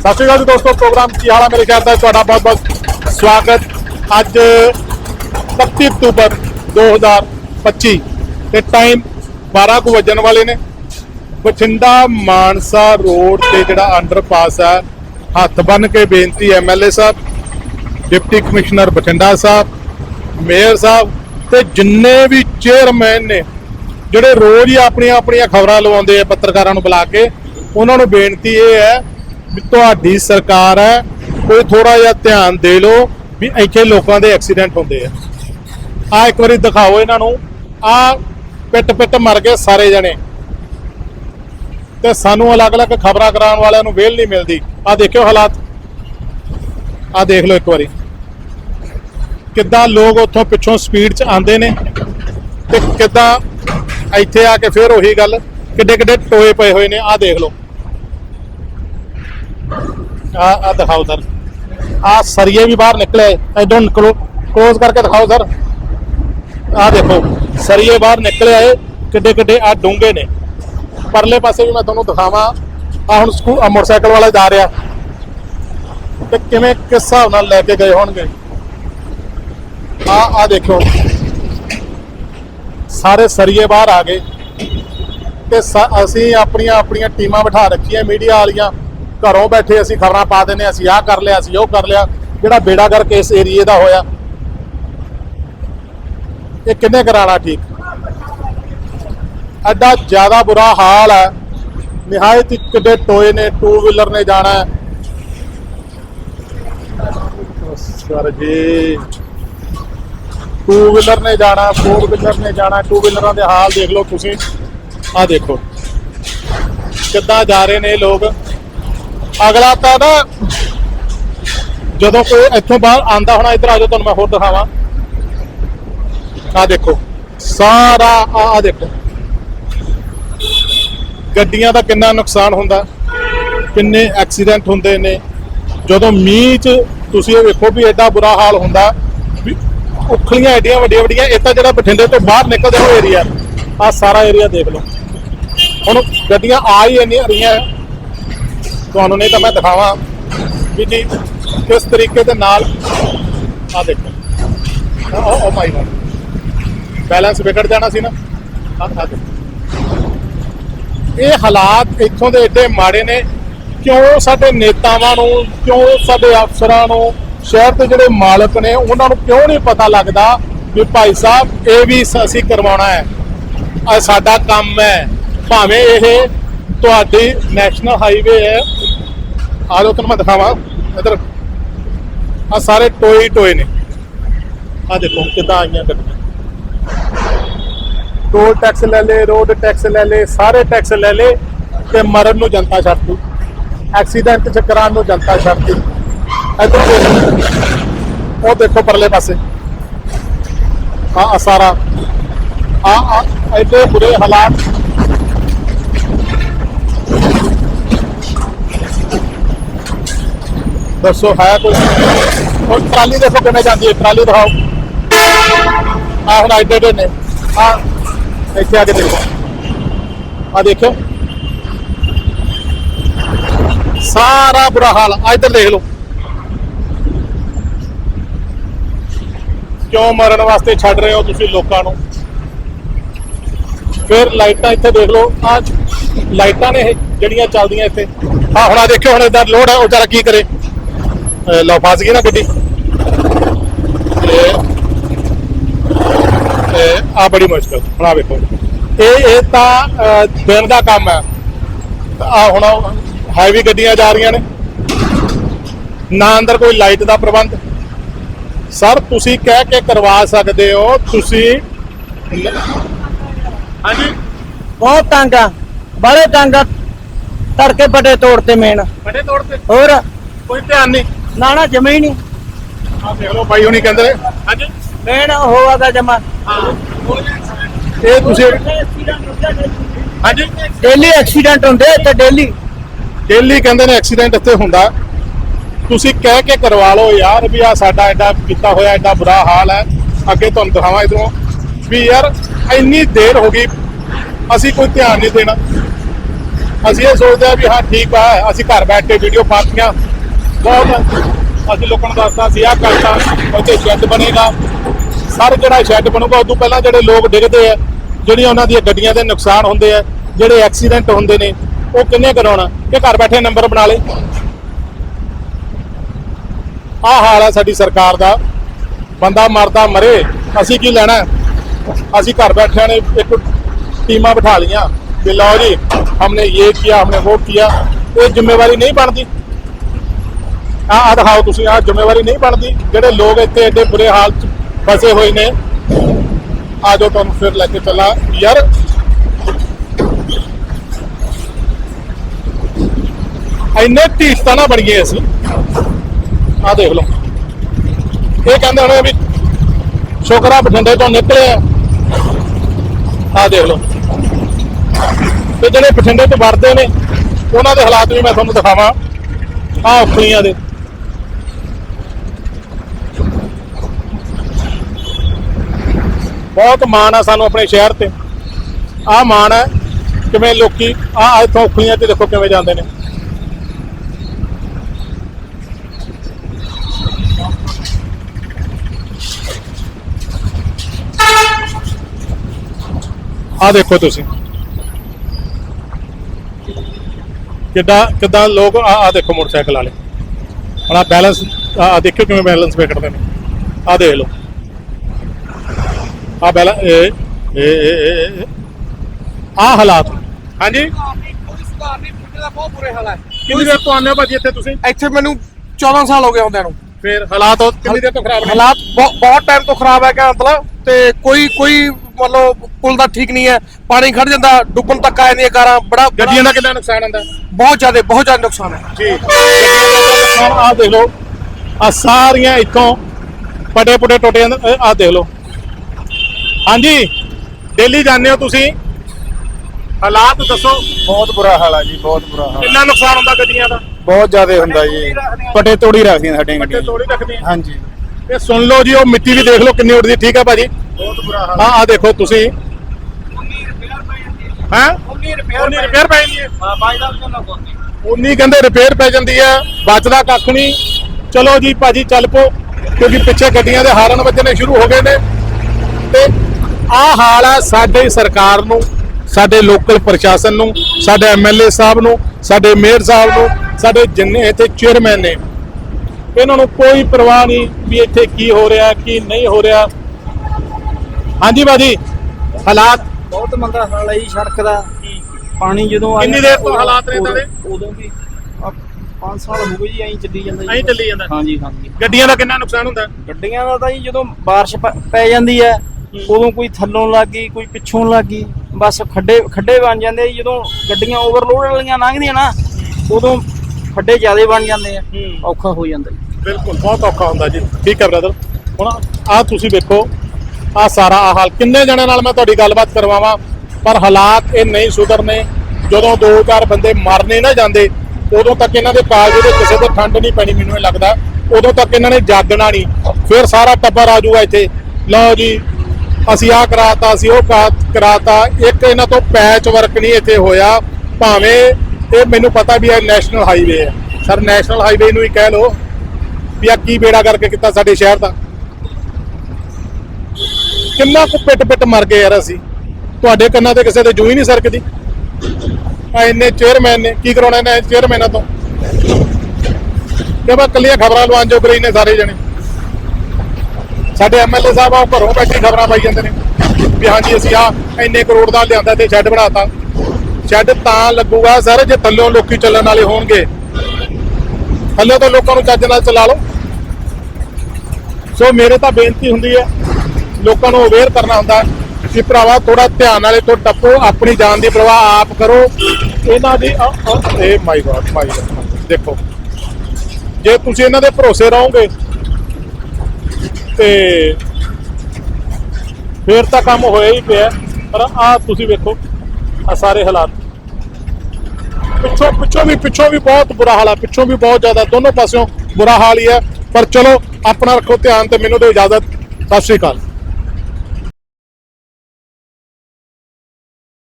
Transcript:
ਸਤਿ ਸ਼੍ਰੀ ਅਕਾਲ ਜੀ ਦੋਸਤੋ, ਪ੍ਰੋਗਰਾਮ ਕੀ ਹਾਲ ਹੈ ਮੇਰੇ ਖਿਆਲ ਦਾ ਤੁਹਾਡਾ ਬਹੁਤ ਬਹੁਤ ਸਵਾਗਤ। ਅੱਜ 31 ਅਕਤੂਬਰ 2025 ਤੇ ਟਾਈਮ 12 ਕੁ ਵੱਜਣ ਵਾਲੇ ਨੇ। ਬਠਿੰਡਾ ਮਾਨਸਾ ਰੋਡ ਤੇ ਜਿਹੜਾ ਅੰਡਰਪਾਸ ਹੈ ਹੱਥ ਬੰਨ ਕੇ ਬੇਨਤੀ ਐਮਐਲਏ ਸਾਹਿਬ, ਡਿਪਟੀ ਕਮਿਸ਼ਨਰ ਬਠਿੰਡਾ ਸਾਹਿਬ, ਮੇਅਰ ਸਾਹਿਬ ਤੇ ਜਿੰਨੇ ਵੀ ਚੇਅਰਮੈਨ ਨੇ, ਜਿਹੜੇ ਰੋਜ਼ ਹੀ ਆਪਣੀਆਂ ਆਪਣੀਆਂ ਖਬਰਾਂ ਲਵਾਉਂਦੇ ਆ ਪੱਤਰਕਾਰਾਂ ਨੂੰ ਬੁਲਾ ਕੇ, ਉਹਨਾਂ ਨੂੰ ਬੇਨਤੀ ਇਹ ਹੈ ਵੀ ਤੁਹਾਡੀ ਸਰਕਾਰ ਹੈ, ਕੋਈ ਥੋੜਾ ਜਿਹਾ ਧਿਆਨ ਦੇ ਲਓ ਵੀ ਇੱਥੇ ਲੋਕਾਂ ਦੇ ਐਕਸੀਡੈਂਟ ਹੁੰਦੇ ਆ। ਆ ਇੱਕ ਵਾਰੀ ਦਿਖਾਓ ਇਹਨਾਂ ਨੂੰ। ਆ ਪਿੱਟ ਪਿੱਟ ਮਰ ਗਏ ਸਾਰੇ ਜਣੇ। ਤੇ ਸਾਨੂੰ ਅਲੱਗ-ਅਲੱਗ ਖਬਰਾਂ ਕਰਾਉਣ ਵਾਲਿਆਂ ਨੂੰ ਵੇਲ ਨਹੀਂ ਮਿਲਦੀ। ਆ ਦੇਖਿਓ ਹਾਲਾਤ। ਆ ਦੇਖ ਲਓ ਇੱਕ ਵਾਰੀ। ਕਿੱਦਾਂ ਲੋਕ ਉੱਥੋਂ ਪਿੱਛੋਂ ਸਪੀਡ 'ਚ ਆਉਂਦੇ ਨੇ ਤੇ ਕਿੱਦਾਂ ਇੱਥੇ ਆ ਕੇ ਫਿਰ ਉਹੀ ਗੱਲ ਕਿੱਡੇ ਕਿੱਡੇ ਟੋਏ ਪਏ ਹੋਏ ਨੇ। ਆ ਦੇਖ ਲਓ। ਆ ਆ ਦਿਖਾਓ ਸਰ ਆ ਸਰੀਏ ਵੀ ਬਾਹਰ ਨਿਕਲੇ ਐਡੋਂ ਕਲੋਜ਼ ਕਰਕੇ ਦਿਖਾਓ ਸਰ ਆ ਦੇਖੋ, ਸਰੀਏ ਬਾਹਰ ਨਿਕਲੇ ਆਏ, ਕਿੱਡੇ ਕਿੱਡੇ ਆ ਡੂੰਗੇ ਨੇ। ਪਰਲੇ ਪਾਸੇ ਵੀ ਮੈਂ ਤੁਹਾਨੂੰ ਦਿਖਾਵਾਂ। ਆ ਹੁਣ ਸਕੂ ਮੋਟਰਸਾਈਕਲ ਵਾਲਾ ਜਾ ਰਿਹਾ। ਤੇ ਕਿਵੇਂ ਕਿਸ ਹਿਸਾਬ ਨਾਲ ਲੈ ਕੇ ਗਏ ਹੋਣਗੇ? ਆ ਆ ਦੇਖੋ ਸਾਰੇ ਸਰੀਏ ਬਾਹਰ ਆ ਗਏ। ਤੇ ਅਸੀਂ ਆਪਣੀਆਂ ਆਪਣੀਆਂ ਟੀਮਾਂ ਬਿਠਾ ਰੱਖੀਆਂ, ਮੀਡੀਆ ਵਾਲੀਆਂ। ਘਰੋਂ ਬੈਠੇ ਅਸੀਂ ਖਬਰਾਂ ਪਾ ਦਿੰਦੇ ਅਸੀਂ ਆਹ ਕਰ ਲਿਆ, ਅਸੀਂ ਉਹ ਕਰ ਲਿਆ। ਜਿਹੜਾ ਬੇੜਾ ਕਰਕੇ ਏਰੀਏ ਦਾ ਹੋਇਆ, ਇਹ ਕਿੰਨੇ ਕਰਾਣਾ ਠੀਕ? ਐਡਾ ਜ਼ਿਆਦਾ ਬੁਰਾ ਹਾਲ ਹੈ। ਨਿਹਾਇਤ ਹੀ ਟੋਏ ਨੇ ਟੂ ਵੀਲਰ ਨੇ ਜਾਣਾ ਸਰ ਜੀ ਟੂ ਵੀਲਰ ਨੇ ਜਾਣਾ ਫੋਰ ਵੀਲਰ ਨੇ ਜਾਣਾ ਟੂ ਵੀਲਰਾਂ ਦੇ ਹਾਲ ਦੇਖ ਲਓ ਤੁਸੀਂ। ਆਹ ਦੇਖੋ, ਕਿੱਦਾਂ ਜਾ ਰਹੇ ਨੇ ਲੋਕ। ਅਗਲਾ ਤਾਂ ਨਾ ਜਦੋਂ ਕੋਈ ਇੱਥੋਂ ਬਾਹਰ ਆਂਦਾ ਹੋਣਾ, ਇੱਧਰ ਆ ਜਾਓ, ਤੁਹਾਨੂੰ ਮੈਂ ਹੋਰ ਦਿਖਾਵਾਂ। ਆਹ ਦੇਖੋ, ਸਾਰਾ ਆ ਆ ਦੇਖੋ। ਗੱਡੀਆਂ ਦਾ ਕਿੰਨਾ ਨੁਕਸਾਨ ਹੁੰਦਾ, ਕਿੰਨੇ ਐਕਸੀਡੈਂਟ ਹੁੰਦੇ ਨੇ। ਜਦੋਂ ਮੀਂਹ 'ਚ ਤੁਸੀਂ ਇਹ ਵੇਖੋ ਵੀ ਐਡਾ ਬੁਰਾ ਹਾਲ ਹੁੰਦਾ, ਵੀ ਉਖਲੀਆਂ ਐਡੀਆਂ ਵੱਡੀਆਂ ਵੱਡੀਆਂ, ਇਹ ਤਾਂ ਜਿਹੜਾ ਬਠਿੰਡੇ ਤੋਂ ਬਾਹਰ ਨਿਕਲਦੇ ਹੋ ਏਰੀਆ ਆ ਸਾਰਾ ਏਰੀਆ ਦੇਖ ਲਓ। ਹੁਣ ਗੱਡੀਆਂ ਆ ਹੀ ਇੰਨੀਆਂ ਰਹੀਆਂ। ਤੁਹਾਨੂੰ ਨਹੀਂ ਤਾਂ ਮੈਂ ਦਿਖਾਵਾਂ ਵੀ ਜੀ ਕਿਸ ਤਰੀਕੇ ਦੇ ਨਾਲ ਆ ਦੇਖੋ। ਓ ਓ ਮਾਈ ਬੈਲੈਂਸ ਵਿਗੜ ਜਾਣਾ ਸੀ ਨਾ। ਆ ਦੇਖੋ। ਇਹ ਹਾਲਾਤ ਇੱਥੋਂ ਦੇ ਏਡੇ ਮਾੜੇ ਨੇ। ਕਿਉਂ ਸਾਡੇ ਨੇਤਾਵਾਂ ਨੂੰ, ਕਿਉਂ ਸਾਡੇ ਅਫਸਰਾਂ ਨੂੰ, ਸ਼ਹਿਰ ਦੇ ਜਿਹੜੇ ਮਾਲਕ ਨੇ, ਉਹਨਾਂ ਨੂੰ ਕਿਉਂ ਨਹੀਂ ਪਤਾ ਲੱਗਦਾ ਵੀ ਭਾਈ ਸਾਹਿਬ, ਇਹ ਵੀ ਅਸੀਂ ਕਰਵਾਉਣਾ ਹੈ। ਆ ਸਾਡਾ ਕੰਮ ਹੈ। ਭਾਵੇਂ ਇਹ ਤੁਹਾਡੀ ਨੈਸ਼ਨਲ ਹਾਈਵੇ ਹੈ ਆ ਲੋ ਤੁਹਾਨੂੰ ਮੈਂ ਦਿਖਾਵਾਂ। ਇਧਰ ਆ ਸਾਰੇ ਟੋਏ ਟੋਏ ਨੇ। ਆ ਦੇਖੋ, ਕਿੱਦਾਂ ਆਈਆਂ ਗੱਡੀਆਂ। ਟੋਲ ਟੈਕਸ ਲੈ ਲੇ ਰੋਡ ਟੈਕਸ ਲੈ ਲੇ ਸਾਰੇ ਟੈਕਸ ਲੈ ਲੇ ਤੇ ਮਰਨ ਨੂੰ ਜਨਤਾ ਛੱਡਤੀ। ਐਕਸੀਡੈਂਟ ਚ ਕਰਾਉਣ ਨੂੰ ਜਨਤਾ ਛੱਡਤੀ। ਇੱਧਰ ਉਹ ਦੇਖੋ ਪਰਲੇ ਪਾਸੇ। ਆ ਸਾਰਾ। ਆ ਆ ਬੁਰੇ ਹਾਲਾਤ ਦੱਸੋ, ਹੈ ਕੋਈ? ਉਹ ਟਰਾਲੀ ਦੇਖੋ ਕਿਵੇਂ ਜਾਂਦੀ ਹੈ, ਟਰਾਲੀ ਦਿਖਾਓ। ਆਹ ਹੁਣ ਐਡੇ ਐਡੇ ਨੇ। ਆ ਇੱਥੇ ਆ ਕੇ ਦੇਖੋ। ਆ ਦੇਖੋ ਸਾਰਾ ਬੁਰਾ ਹਾਲ ਆ ਇੱਧਰ ਦੇਖ ਲਓ। ਕਿਉਂ ਮਰਨ ਵਾਸਤੇ ਛੱਡ ਰਹੇ ਹੋ ਤੁਸੀਂ ਲੋਕਾਂ ਨੂੰ? ਫਿਰ ਲਾਈਟਾਂ ਇੱਥੇ ਦੇਖ ਲਓ। ਆ ਲਾਈਟਾਂ ਨੇ ਜਿਹੜੀਆਂ ਚੱਲਦੀਆਂ ਇੱਥੇ। ਆ ਹੁਣ ਆ ਦੇਖਿਓ, ਹੁਣ ਇਦਾਂ ਲੋਡ ਹੈ, ਉਹ ਜਰਾ ਕੀ ਕਰੇ? ਲਓ ਫਸ ਗਈ ਨਾ ਗੱਡੀ। ਤੇ ਆ ਬੜੀ ਮੁਸ਼ਕਲ ਹੁਣ ਆ ਵੇਖੋ। ਇਹ ਇਹ ਤਾਂ ਦਿਨ ਦਾ ਕੰਮ ਹੈ। ਆ ਹੁਣ ਹੈਵੀ ਗੱਡੀਆਂ ਜਾ ਰਹੀਆਂ ਨੇ। ਨਾ ਅੰਦਰ ਕੋਈ ਲਾਈਟ ਦਾ ਪ੍ਰਬੰਧ। ਸਰ ਤੁਸੀਂ ਕਹਿ ਕੇ ਕਰਵਾ ਸਕਦੇ ਹੋ ਤੁਸੀਂ ਹਾਂਜੀ। ਬਹੁਤ ਤੰਗ ਆ ਬੜੇ ਤੰਗ ਆ। ਤੜਕੇ ਬੜੇ ਤੋੜ ਤੇ ਮੇਨ ਬੜੇ ਤੌਰ ਤੇ। ਹੋਰ? ਕੋਈ ਧਿਆਨ ਨਹੀਂ। ਨਾ ਨਾ ਜਮੇ ਹੀ ਨਹੀਂ। ਆ ਦੇਖ ਲਓ ਬਾਈ ਹੁਣੀ ਕਹਿੰਦੇ ਨੇ। ਹਾਂਜੀ। ਮੇਨ ਹੋਵਾਗਾ ਜਮਾ। ਇਹ ਤੁਸੀਂ ਹਾਂਜੀ। ਡੇਲੀ ਐਕਸੀਡੈਂਟ ਹੁੰਦੇ ਇੱਥੇ ਡੇਲੀ। ਡੇਲੀ ਕਹਿੰਦੇ ਨੇ ਐਕਸੀਡੈਂਟ ਇੱਥੇ ਹੁੰਦਾ। ਤੁਸੀਂ ਕਹਿ ਕੇ ਕਰਵਾ ਲਓ ਯਾਰ ਵੀ ਆ ਸਾਡਾ ਐਡਾ ਕੀਤਾ ਹੋਇਆ ਐਡਾ ਬੁਰਾ ਹਾਲ ਹੈ। ਅੱਗੇ ਤੁਹਾਨੂੰ ਦਿਖਾਵਾਂ ਇਧਰੋਂ। ਵੀ ਯਾਰ ਇੰਨੀ ਦੇਰ ਹੋ ਗਈ ਅਸੀਂ ਕੋਈ ਧਿਆਨ ਨਹੀਂ ਦੇਣਾ। ਅਸੀਂ ਇਹ ਸੋਚਦੇ ਆ ਵੀ ਹਾਂ ਠੀਕ ਆ ਅਸੀਂ ਘਰ ਬੈਠ ਕੇ ਵੀਡੀਓ ਪਾਤੀਆਂ। ਬਹੁਤ ਅਸੀਂ ਲੋਕਾਂ ਨੂੰ ਦੱਸਦਾ ਸੀ ਆ ਕਰਤਾ ਉੱਥੇ ਸ਼ੈੱਡ ਬਣੇਗਾ। ਸਰ ਜਿਹੜਾ ਸ਼ੈੱਡ ਬਣੂਗਾ, ਉਦੋਂ ਪਹਿਲਾਂ ਜਿਹੜੇ ਲੋਕ ਡਿੱਗਦੇ ਆ, ਜਿਹੜੀਆਂ ਉਹਨਾਂ ਦੀਆਂ ਗੱਡੀਆਂ ਦੇ ਨੁਕਸਾਨ ਹੁੰਦੇ ਆ, ਜਿਹੜੇ ਐਕਸੀਡੈਂਟ ਹੁੰਦੇ ਨੇ, ਉਹ ਕਿੰਨੇ ਕਰਾਉਣਾ ਕਿ ਘਰ ਬੈਠੇ ਨੰਬਰ ਬਣਾ ਲੇ ਆਹ ਹਾਲ ਆ ਸਾਡੀ ਸਰਕਾਰ ਦਾ। ਬੰਦਾ ਮਰਦਾ ਮਰੇ, ਅਸੀਂ ਕੀ ਲੈਣਾ? ਅਸੀਂ ਘਰ ਬੈਠਿਆਂ ਨੇ ਇੱਕ ਟੀਮਾਂ ਬਿਠਾ ਲਈਆਂ ਕਿ ਲਓ ਜੀ, ਹਮਨੇ ਇਹ ਕੀਤਾ ਹਮਨੇ ਉਹ ਕੀਤਾ ਇਹ ਜ਼ਿੰਮੇਵਾਰੀ ਨਹੀਂ ਬਣਦੀ। ਆ ਦਿਖਾਓ ਤੁਸੀਂ ਆ ਜ਼ਿੰਮੇਵਾਰੀ ਨਹੀਂ ਬਣਦੀ। ਜਿਹੜੇ ਲੋਕ ਇੱਥੇ ਐਡੇ ਬੁਰੇ ਹਾਲ ਚ ਫਸੇ ਹੋਏ ਨੇ, ਆ ਜਾਓ ਤੁਹਾਨੂੰ ਫਿਰ ਲੈ ਕੇ ਚੱਲਾਂ। ਯਾਰ, ਇੰਨੇ ਢੀਠਤਾ ਨਾ ਬਣ ਗਏ ਅਸੀਂ। ਆ ਦੇਖ ਲਓ। ਇਹ ਕਹਿੰਦੇ ਹੋਣੇ ਵੀ ਸ਼ੁਕਰਾ ਬਠਿੰਡੇ ਤੋਂ ਨਿਕਲਿਆ ਆ। ਦੇਖ ਲਓ। ਤੇ ਜਿਹੜੇ ਬਠਿੰਡੇ ਤੋਂ ਵਰਦੇ ਨੇ, ਉਹਨਾਂ ਦੇ ਹਾਲਾਤ ਵੀ ਮੈਂ ਤੁਹਾਨੂੰ ਦਿਖਾਵਾਂ। ਆ ਉਖਲੀਆਂ ਦੇ। ਬਹੁਤ ਮਾਣ ਆ ਸਾਨੂੰ ਆਪਣੇ ਸ਼ਹਿਰ ਤੇ। ਆ ਮਾਣ ਹੈ ਕਿਵੇਂ ਲੋਕੀ ਆ ਇੱਥੋਂ ਉਖਲੀਆਂ ਤੇ ਦੇਖੋ ਕਿਵੇਂ ਜਾਂਦੇ ਨੇ। ਆ ਦੇਖੋ ਤੁਸੀਂ। ਕਿੱਦਾਂ ਕਿੱਦਾਂ ਲੋਕ ਆ ਆ ਦੇਖੋ ਮੋਟਰਸਾਈਕਲ ਵਾਲੇ। ਹੁਣ ਆ ਬੈਲੈਂਸ, ਆ ਦੇਖਿਓ ਕਿਵੇਂ ਬੈਲੈਂਸ ਵਿਗੜਦੇ ਨੇ। ਆ ਦੇਖ ਲਓ। ਆ ਬੈਲੈਂਸ ਇਹ ਇਹ ਆ ਹਾਲਾਤ ਹਾਂਜੀ ਕੋਈ ਸੁਧਾਰ ਨਹੀਂ ਪਿੰਡ ਦਾ ਬਹੁਤ ਬੁਰੇ ਹਾਲ ਹੈ ਕਿੰਨੀ ਦੇਰ ਤੋਂ ਆਉਂਦੇ ਹੋ ਭਾਜੀ ਇੱਥੇ ਤੁਸੀਂ? ਇੱਥੇ ਮੈਨੂੰ 14 ਸਾਲ ਹੋ ਗਏ ਆਉਂਦਿਆਂ ਨੂੰ। ਫਿਰ ਹਾਲਾਤ ਉਹ ਕਿੰਨੀ ਦੇਰ ਤੋਂ ਖਰਾਬ ਨੇ? ਹਾਲਾਤ ਬਹੁ- ਬਹੁਤ ਟਾਈਮ ਤੋਂ ਖਰਾਬ ਹੈ ਕਿ ਮਤਲਬ? ਤੇ ਕੋਈ ਕੋਈ ਮਤਲਬ ਪੁਲ ਦਾ ਠੀਕ ਨਹੀਂ ਹੈ। ਪਾਣੀ ਖੜ ਜਾਂਦਾ ਡੁੱਬਣ ਤੱਕ ਆ ਜਾਂਦੀਆਂ ਕਾਰਾਂ। ਬੜਾ ਗੱਡੀਆਂ ਦਾ ਕਿੰਨਾ ਨੁਕਸਾਨ ਹੁੰਦਾ? ਬਹੁਤ ਜ਼ਿਆਦਾ ਬਹੁਤ ਜ਼ਿਆਦਾ ਨੁਕਸਾਨ ਹੈ। ਜੀ। ਆ ਦੇਖ ਲਓ। ਆ ਸਾਰੀਆਂ ਇੱਥੋਂ ਪਟੇ ਪੁਟੇ ਟੁੱਟ ਆ ਦੇਖ ਲਓ। ਹਾਂਜੀ ਡੇਲੀ ਜਾਂਦੇ ਹੋ ਤੁਸੀਂ। ਹਾਲਾਤ ਦੱਸੋ। ਬਹੁਤ ਬੁਰਾ ਹਾਲ ਆ ਜੀ ਬਹੁਤ ਬੁਰਾ ਹਾਲ। ਕਿੰਨਾ ਨੁਕਸਾਨ ਹੁੰਦਾ ਗੱਡੀਆਂ ਦਾ? ਬਹੁਤ ਜ਼ਿਆਦਾ ਹੁੰਦਾ ਜੀ। ਪਟੇ ਤੋੜੀ ਰੱਖਦੀਆਂ ਸਾਡੀਆਂ ਪੱਟੇ ਗੱਡੀਆਂ। ਤੋੜੀ ਰੱਖਦੀਆਂ। ਹਾਂਜੀ। ਤੇ ਸੁਣ ਲਓ ਜੀ ਉਹ ਮਿੱਟੀ ਵੀ ਦੇਖ ਲਓ ਕਿੰਨੀ ਉੱਡਦੀ। ਠੀਕ ਹੈ ਭਾਜੀ। ਬਹੁਤ ਬੁਰਾ ਹਾਲ। ਹਾਂ ਆ ਦੇਖੋ ਤੁਸੀਂ। ਹਾਂ ਉਨੀ ਉਨੀ ਰਿਪੇਅਰ ਪੈ ਜਾਂਦੀ ਹੈ। ਹਾਂ। ਬਾਈ ਦਾ ਕਿੰਨਾ ਕੋਸੀ ਉਨੀ ਕਹਿੰਦੇ ਰਿਪੇਅਰ ਪੈ ਜਾਂਦੀ ਹੈ। ਬਚਦਾ ਕੱਖ ਨਹੀਂ। ਚਲੋ ਜੀ ਭਾਜੀ ਚੱਲ ਪੋ ਕਿਉਂਕਿ ਪਿੱਛੇ ਗੱਡੀਆਂ ਦੇ ਹਾਰਨ ਵੱਜਣੇ ਸ਼ੁਰੂ ਹੋ ਗਏ ਨੇ। ਤੇ ਆਹ ਹਾਲ ਆ ਸਾਡੇ ਸਰਕਾਰ ਨੂੰ ਸਾਡੇ ਲੋਕਲ ਪ੍ਰਸ਼ਾਸਨ ਨੂੰ ਸਾਡੇ ਐਮਐਲਏ ਸਾਹਿਬ ਨੂੰ ਸਾਡੇ ਮੇਅਰ ਸਾਹਿਬ ਨੂੰ ਸਾਡੇ ਜਿੰਨੇ ਇੱਥੇ ਚੇਅਰਮੈਨ ਨੇ। ਇਹਨਾਂ ਨੂੰ ਕੋਈ ਪਰਵਾਹ ਨਹੀਂ ਵੀ ਇੱਥੇ ਕੀ ਹੋ ਰਿਹਾ ਕੀ ਨਹੀਂ ਹੋ ਰਿਹਾ। ਹਾਂਜੀ ਭਾਜੀ ਹਾਲਾਤ? ਬਹੁਤ ਮੰਦਾ ਹਾਲ ਹੈ ਜੀ ਸੜਕ ਦਾ। ਪਾਣੀ ਜਦੋਂ ਆ ਕਿੰਨੀ ਦੇਰ ਤੋਂ ਹਾਲਾਤ ਨੇ ਤੁਹਾਡੇ? ਉਦੋਂ ਵੀ 5 ਸਾਲ ਹੋ ਗਏ ਜੀ ਐਂ ਚੱਲੀ ਜਾਂਦਾ ਐਂ ਚੱਲੀ ਜਾਂਦਾ। ਹਾਂਜੀ ਹਾਂਜੀ। ਗੱਡੀਆਂ ਦਾ ਕਿੰਨਾ ਨੁਕਸਾਨ ਹੁੰਦਾ? ਗੱਡੀਆਂ ਦਾ ਤਾਂ ਜੀ ਜਦੋਂ ਬਾਰਿਸ਼ ਪੈ ਜਾਂਦੀ ਹੈ ਉਦੋਂ ਕੋਈ ਥੱਲੋਂ ਲੱਗ ਗਈ ਕੋਈ ਪਿੱਛੋਂ ਲੱਗ ਗਈ ਬਸ ਖੱਡੇ ਖੱਡੇ ਬਣ ਜਾਂਦੇ ਆ ਜਦੋਂ ਗੱਡੀਆਂ ਓਵਰਲੋਡ ਵਾਲੀਆਂ ਲੰਘਦੀਆਂ ਨਾ ਉਦੋਂ ਖੱਡੇ ਜ਼ਿਆਦੇ ਬਣ ਜਾਂਦੇ ਆ। ਔਖਾ ਹੋ ਜਾਂਦਾ ਜੀ। ਬਿਲਕੁਲ ਬਹੁਤ ਔਖਾ ਹੁੰਦਾ ਜੀ। ਠੀਕ ਹੈ ਬ੍ਰਦਰ ਹੁਣ ਆਹ ਤੁਸੀਂ ਵੇਖੋ ਆਹ ਸਾਰਾ ਆਹ ਹਾਲ ਕਿੰਨੇ ਜਣਿਆਂ ਨਾਲ ਮੈਂ ਤੁਹਾਡੀ ਗੱਲਬਾਤ ਕਰਵਾਵਾਂ ਪਰ ਹਾਲਾਤ ਇਹ ਨਹੀਂ ਸੁਧਰਨੇ। ਜਦੋਂ ਦੋ ਚਾਰ ਬੰਦੇ ਮਰਨੇ ਨਾ ਜਾਂਦੇ ਉਦੋਂ ਤੱਕ ਇਹਨਾਂ ਦੇ ਕਾਲਜ ਦੇ ਕਿਸੇ ਦੇ ਠੰਡ ਨਹੀਂ ਪੈਣੀ ਮੈਨੂੰ ਇਹ ਲੱਗਦਾ। ਉਦੋਂ ਤੱਕ ਇਹਨਾਂ ਨੇ ਜਾਗਣਾ ਨਹੀਂ। ਫਿਰ ਸਾਰਾ ਟੱਬਰ ਆ ਜਾਊਗਾ ਇੱਥੇ। ਲਓ ਜੀ ਅਸੀਂ ਆਹ ਕਰਾਤਾ, ਅਸੀਂ ਉਹ ਕਰਾ- ਕਰਾਤਾ। ਇੱਕ ਇਹਨਾਂ ਤੋਂ ਪੈਚ ਵਰਕ ਨਹੀਂ ਇੱਥੇ ਹੋਇਆ। ਭਾਵੇਂ ਇਹ ਮੈਨੂੰ ਪਤਾ ਵੀ ਇਹ ਨੈਸ਼ਨਲ ਹਾਈਵੇ ਹੈ। ਸਰ ਨੈਸ਼ਨਲ ਹਾਈਵੇ ਨੂੰ ਹੀ ਕਹਿ ਲਓ ਵੀ ਆ ਕੀ ਬੇੜਾ ਕਰਕੇ ਕੀਤਾ ਸਾਡੇ ਸ਼ਹਿਰ ਦਾ। ਕਿੰਨਾ ਕੁ ਪਿੱਟ ਪਿੱਟ ਮਰ ਗਏ ਯਾਰ ਅਸੀਂ। ਤੁਹਾਡੇ ਕੰਨਾਂ ਤੇ ਕਿਸੇ ਦੇ ਜੂਈ ਨਹੀਂ ਸਰਕਦੀ। ਆ ਇੰਨੇ ਚੇਅਰਮੈਨ ਨੇ, ਕੀ ਕਰਾਉਣਾ ਇਹਨਾਂ ਚੇਅਰਮੈਨਾਂ ਤੋਂ? ਕਿ ਬਾ ਕੱਲੀਆਂ ਖਬਰਾਂ ਲਵਾਉਣ ਜੋਗਰੇ ਹੀ ਨੇ ਸਾਰੇ ਜਣੇ। ਸਾਡੇ ਐਮਐਲਏ ਸਾਹਿਬ ਆ ਉਹ ਘਰੋਂ ਬੈਠੇ ਖਬਰਾਂ ਪਾਈ ਜਾਂਦੇ ਨੇ ਵੀ ਹਾਂਜੀ ਅਸੀਂ ਆ ਇੰਨੇ ਕਰੋੜ ਦਾ ਲਿਆਂਦਾ ਤੇ ਸ਼ੈੱਡ ਬਣਾਤਾ। ਸ਼ੈੱਡ ਤਾਂ ਲੱਗੂਗਾ ਸਰ ਜੇ ਥੱਲਿਓਂ ਲੋਕੀ ਚੱਲਣ ਵਾਲੇ ਹੋਣਗੇ। ਥੱਲੇ ਤੋਂ ਲੋਕਾਂ ਨੂੰ ਚੱਜ ਨਾਲ ਚਲਾ ਲਓ। ਸੋ ਮੇਰੇ ਤਾਂ ਬੇਨਤੀ ਹੁੰਦੀ ਹੈ, ਲੋਕਾਂ ਨੂੰ ਅਵੇਅਰ ਕਰਨਾ ਹੁੰਦਾ ਕਿ ਭਰਾਵਾ ਥੋੜਾ ਧਿਆਨ ਵਾਲੇ ਤੋਂ ਟੱਪੋ, ਆਪਣੀ ਜਾਨ ਦੀ ਪਰਵਾਹ ਆਪ ਕਰੋ। ਇਹਨਾਂ ਦੀ ਇਹ ਮਾਈ ਗॉड ਮਾਈ ਦੇਖੋ। ਜੇ ਤੁਸੀਂ ਇਹਨਾਂ ਦੇ ਭਰੋਸੇ ਰਹੋਗੇ ਤੇ ਫੇਰ ਤਾਂ ਕੰਮ ਹੋਇਆ ਹੀ ਪਿਆ, ਪਰ ਆ ਤੁਸੀਂ ਵੇਖੋ, ਆ ਸਾਰੇ ਹਾਲਾਤ। ਪਿੱਛੋਂ ਪਿੱਛੋਂ ਵੀ ਪਿੱਛੋਂ ਵੀ ਬਹੁਤ ਬੁਰਾ ਹਾਲ ਹੈ ਪਿੱਛੋਂ ਵੀ ਬਹੁਤ ਜ਼ਿਆਦਾ, ਦੋਨੋਂ ਪਾਸਿਓਂ ਬੁਰਾ ਹਾਲ ਹੀ ਹੈ ਪਰ ਚਲੋ, ਆਪਣਾ ਰੱਖੋ ਧਿਆਨ ਤੇ ਮੈਨੂੰ ਦਿਓ ਇਜਾਜ਼ਤ। ਸਤਿ ਸ਼੍ਰੀ ਅਕਾਲ।